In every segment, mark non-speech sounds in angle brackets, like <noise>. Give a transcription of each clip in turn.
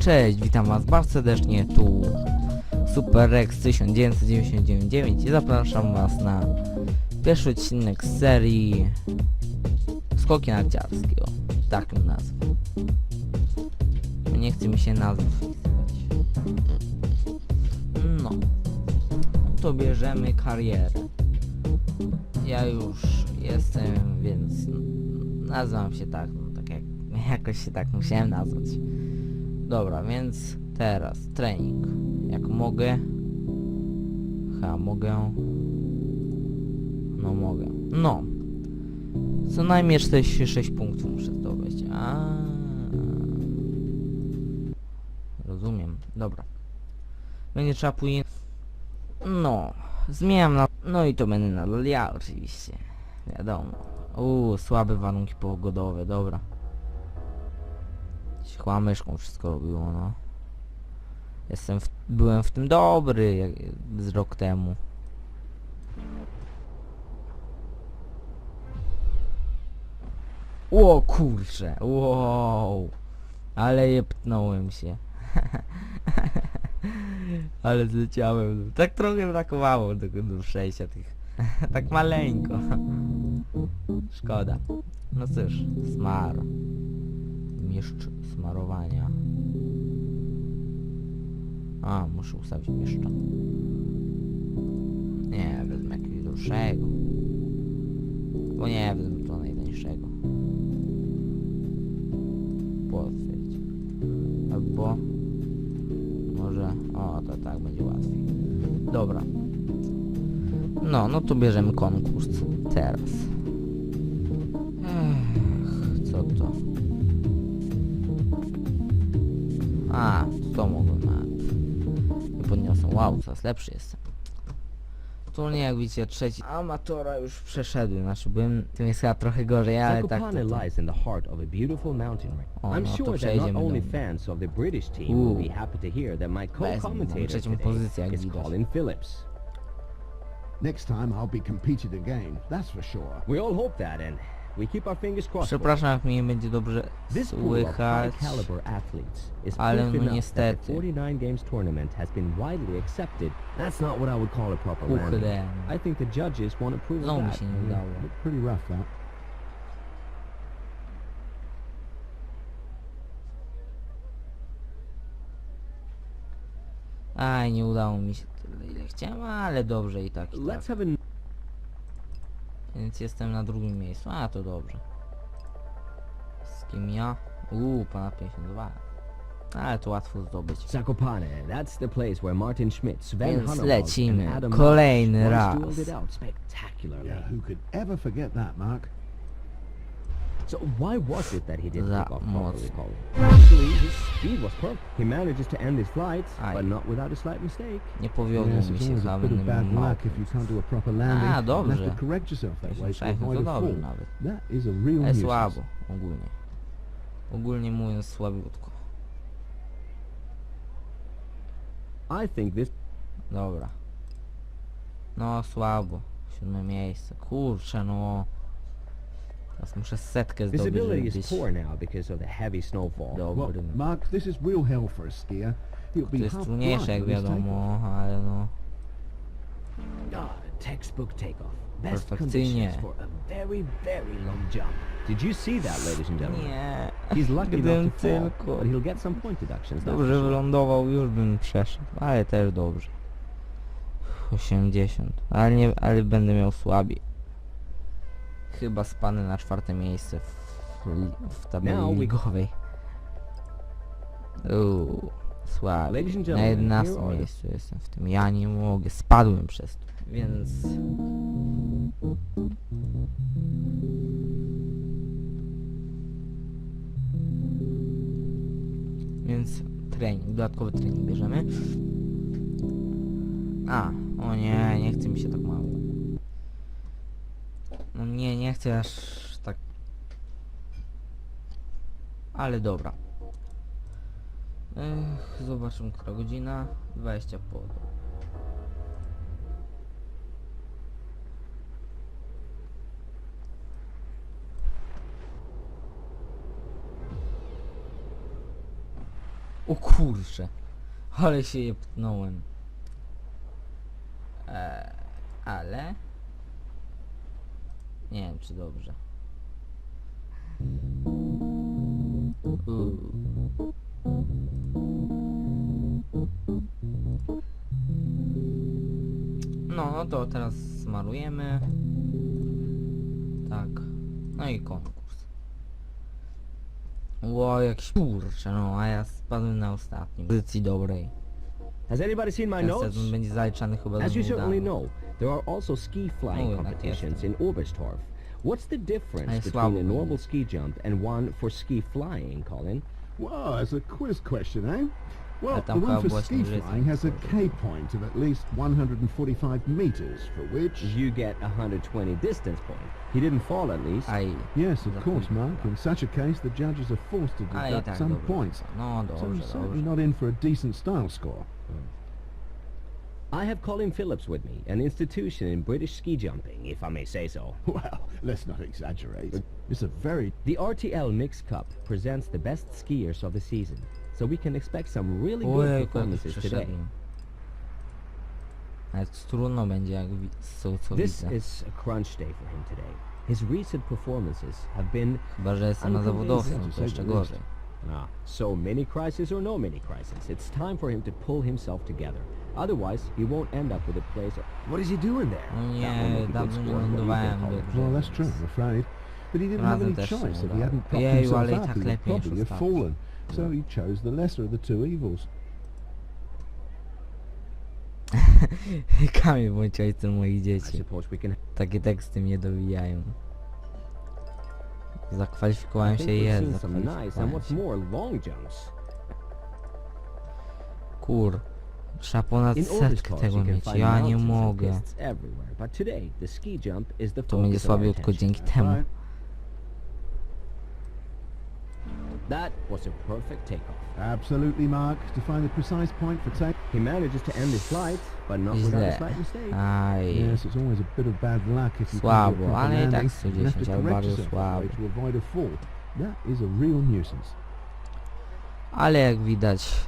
Cześć, witam was bardzo serdecznie, tu Super Rex 1999 i zapraszam was na pierwszy odcinek z serii Skoki narciarskie, o, tak nazwę. Nie chce mi się nazwy wpisywać. No, to bierzemy karierę. Ja już jestem, więc nazywam się tak, no tak jak <laughs> jakoś się tak musiałem nazwać. Dobra, więc teraz trening. Jak mogę? Ha, mogę. No mogę. No. Co najmniej 46 punktów muszę zdobyć. A. Rozumiem. Dobra. Będzie trzeba później... No. Zmieniam na... No i to będę nadal ja oczywiście. Wiadomo. Uuu, słabe warunki pogodowe, dobra. Chła myszką wszystko robiło, no. Jestem w, byłem w tym dobry jak, z rok temu. O kurcze, wow. Ale jepnąłem się. <laughs> Ale zleciałem. Tak trochę brakowało do, do przejścia tych. <laughs> tak maleńko. Szkoda. No cóż, smar. Mieszcz smarowania. A, muszę ustawić mieszcza. Nie, wezmę jakiegoś droższego. Bo nie, wezmę to najtańszego. Potwierdź. Albo... Może... O, to tak będzie łatwiej. Dobra. No, no to bierzemy konkurs. Teraz. A, to mogłem nawet. Nie podniosę. Wow, coraz lepszy jestem. To nie jak widzicie, trzeci amatora już przeszedłem, znaczy byłem, tym jest chyba trochę gorzej, ale tak to, Zakopane to, lies in the heart of a beautiful mountain range. O, I'm no to sure that not przejdziemy only do- fans of the British team Uuu. will be happy to hear that my co-commentator trzecią today pozycję, jak is widać. Colin Phillips. Next time I'll be competed again, that's for sure. We all hope that and Przepraszam jak mnie nie będzie dobrze słychać. Ale no niestety. the 49 games tournament has been widely accepted. That's not what I would call a proper landing. Kurde. I think the judges want to prove Znowu mi się nie udało. That. Aj, nie udało mi się tyle ile chciałem, ale dobrze i tak i tak. Więc jestem na drugim miejscu, a to dobrze. Z kim ja? Uuu, ponad 52. Ale to łatwo zdobyć. Zakopane, that's the place where Martin Schmidt, Sven Więc lecimy. Kolejny raz. Yeah, who could ever forget that, Mark? So why was it that he didn't Za take off properly, mocno. Colin? Actually, his speed was perfect. He manages to end his flight, Aj. but not without a slight mistake. Nie powiodło Yes, mi it's się always a bit of bad żadnym luck małpem. if you can't do a proper landing. A, and have dobrze. to correct yourself that way to avoid a dobrze fall. nawet. That is a real Ale nuisance. słabo, ogólnie. Ogólnie mówiąc słabiutko. I think this Dobra. No słabo. Siódme miejsce. Kurczę no. Teraz muszę setkę zdobyć, żeby visibility is być poor now because of the heavy snowfall. Well, dobrym. Mark, this is real hell for a skier. He'll To be jest half trudniejsze jak blind when taken. wiadomo, ale no. Ah, textbook takeoff. Best Perfekcyjnie. conditions for a very, very long jump. Did you see that, ladies and gentlemen? Nie. He's lucky Gdybym enough to fall, tylko but he'll get some point deductions. that's for dobrze sure. wylądował, już bym przeszedł. Ale też dobrze. 80. Ale nie, ale będę miał słabiej. Chyba spanę na czwarte miejsce w, w tabeli we- ligowej. Uuu, and Na gentlemen, 11 here are the- miejscu jestem w tym. Ja nie mogę, spadłem przez to. Więc... Więc trening, dodatkowy trening bierzemy. A, o nie, nie chce mi się tak mało. Nie, nie chcę aż tak. Ale dobra. Ech, zobaczymy, która godzina. 20 po. O kurcze. Ale się je ptnąłem. Eee, ale... Nie wiem czy dobrze. Uuu. No, no to teraz smarujemy. Tak. No i konkurs. Ło, jak kurczę, no, a ja spadłem na ostatnim. Pozycji dobrej. Has anybody seen my Ten notes? sezon będzie zaliczany chyba do As you certainly know, there are also ski flying Oh, competitions in Oberstdorf. What's the difference Ale between a normal ski jump and one for ski flying, Colin? Wow, it's a quiz question, eh? Well, the one for ski flying has a K point of at least 145 meters, for which... You get 120 distance point. He didn't fall at least. Aj, Yes, of course. Mark. In such a case, the judges are forced to ale i deduct tak some dobrze. points. No So dobrze, he's certainly not in for a decent style score. I have Colin Phillips with me, an institution in British ski jumping, if I may say so. <laughs> Well, let's not exaggerate. It's a very... The RTL Mixed Cup presents the best skiers of the season, so we can expect some really good Ojej, performances today. przeszedłem. Nawet trudno będzie jak wi- są This is a crunch day for him today. His recent performances have been Chyba, że jestem na unconvincing, zawodowcem, to to say jeszcze the least. gorzej. Ah, so mini crisis or no mini crisis, it's time for him to pull himself together. Otherwise, he won't end up with a place. What is he doing there? No That won't nie, good dawno nie score. Do you think, lądowałem Colin? dobrze. Well, that's true, I'm afraid. But he didn't have Razem any choice. If he hadn't propped Jeju, himself ale up, he would lepiej probably have ostatnio. fallen. So he chose the lesser of the two evils. <laughs> Kamil bądź ojcem moich I dzieci. suppose we can. Takie teksty mnie dowijają. Zakwalifikowałem się i jest, zakwalifikowałem się. Kur. Trzeba ponad setkę tego mieć, ja nie mogę. To będzie słabiutko dzięki temu. That was a perfect takeoff. Absolutely, Mark. To find the precise point for take... He manages to end his flight, but not without a slight mistake. Aj. Yes, it's always a bit of bad luck if you Słabo, can't do a proper ale i tak landing. 110, You have to correct bardzo yourself that to avoid a fall. That is a real nuisance. Ale jak widać,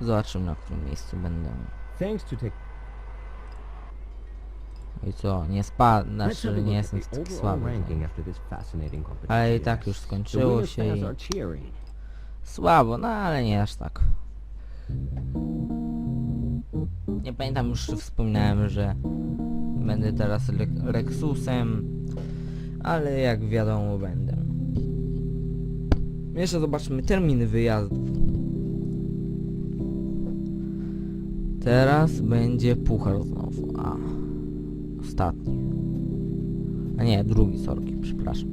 zobaczymy na którym miejscu będę. Thanks to take. I co, nie spadł, znaczy nie look at jestem the taki overall słaby. ranking no. after this fascinating. Ale i tak już The skończyło się fans i are cheering. Słabo, no ale nie aż tak. Nie pamiętam już wspominałem, że będę teraz Lexusem, ale jak wiadomo będę. Jeszcze zobaczmy terminy wyjazdu. Teraz będzie puchar znowu, a ostatni. A nie, drugi sorki, przepraszam.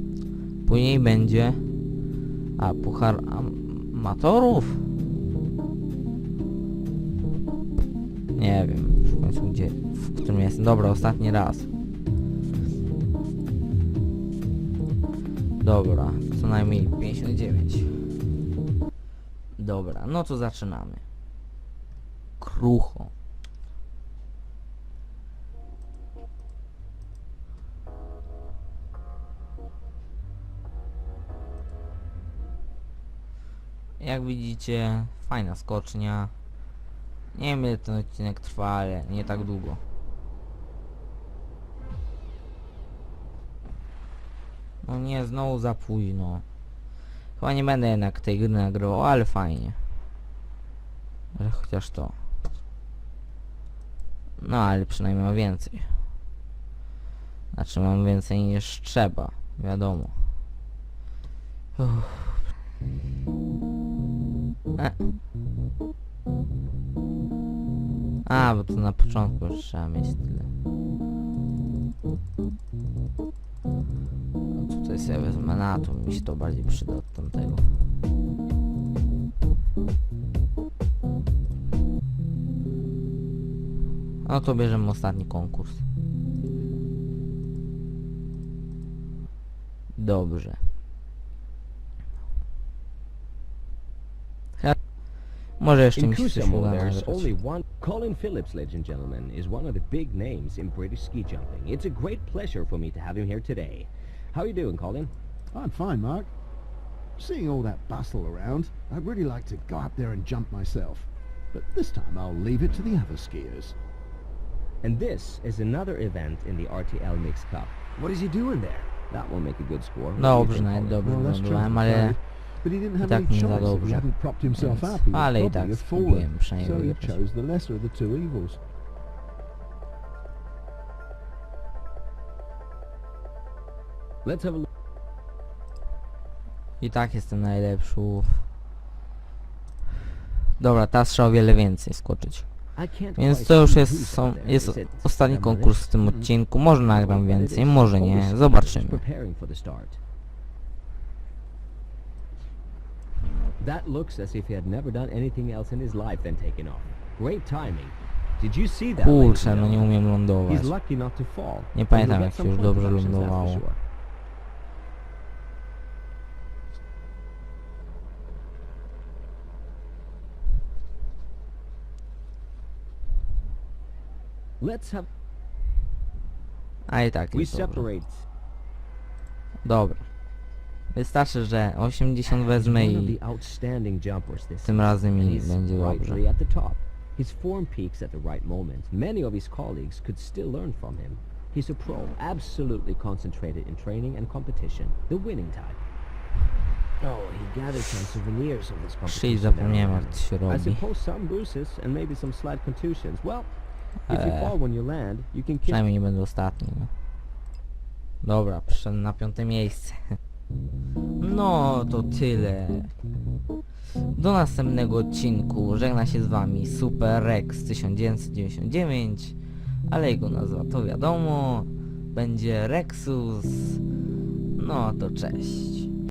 Później będzie a puchar amatorów? Nie wiem w końcu gdzie, w którym jestem. Dobra, ostatni raz. Dobra, co najmniej 59. Dobra, no to zaczynamy. Krucho. Jak widzicie, fajna skocznia. Nie wiem ile ten odcinek trwa, ale nie tak długo. No nie, znowu za późno. Chyba nie będę jednak tej gry nagrywał, ale fajnie. Ale chociaż to. No ale przynajmniej mam więcej. Znaczy mam więcej niż trzeba, wiadomo. Uff. E. A, bo to na początku już trzeba mieć tyle. No tutaj sobie wezmę na to, mi się to bardziej przyda od tamtego. No to bierzemy ostatni konkurs. Dobrze. Może jeszcze In mi się coś Kusamo, uda there's nagrać. only one. Colin Phillips, ladies and gentlemen, is one of the big names in British ski jumping. It's a great pleasure for me to have him here today. How are you doing, Colin? I'm fine, Mark. Seeing all that bustle around, I'd really like to go up there and jump myself. But this time I'll leave it to the other skiers. And this is another event in the RTL Mixed Cup. What is he doing there? That will make a good score. What do you Dobrze, think, nawet Colin? dobrze Well, that's wyglądałem, true, ale... I tak nie za dobrze. Więc- ale i tak fallen. przynajmniej wygrać. I tak jestem najlepszy. Dobra, teraz trzeba o wiele więcej skoczyć. Więc to już jest, są, jest ostatni konkurs w tym Mhm. odcinku. Może nagram więcej, może nie. Zobaczymy. preparing for the start. That looks as if he had never done anything else in his life than taking off. Great timing. Did you see that? Kurczę, no nie umiem lądować. He's lucky not to fall. Nie pamiętam, jak się już dobrze lądowało. Let's have A i tak we jest separate Dobra. Wystarczy, że 80 wezmę i tym razem mi będzie dobrze. His form peaks at the right moment. Many of his colleagues could still learn from him. He's a pro, absolutely concentrated in training and competition, the winning type. Oh, he gathered some souvenirs of this competition. I suppose some bruises and maybe some slight contusions. Well, if you Eee. fall when you land, you can kick Przynajmniej nie będę ostatni, no. Dobra, przyszedłem na piąte miejsce. No, to tyle. Do następnego odcinku żegna się z wami Super Rex 1999, ale jego nazwa to wiadomo, będzie Rexus. No to cześć.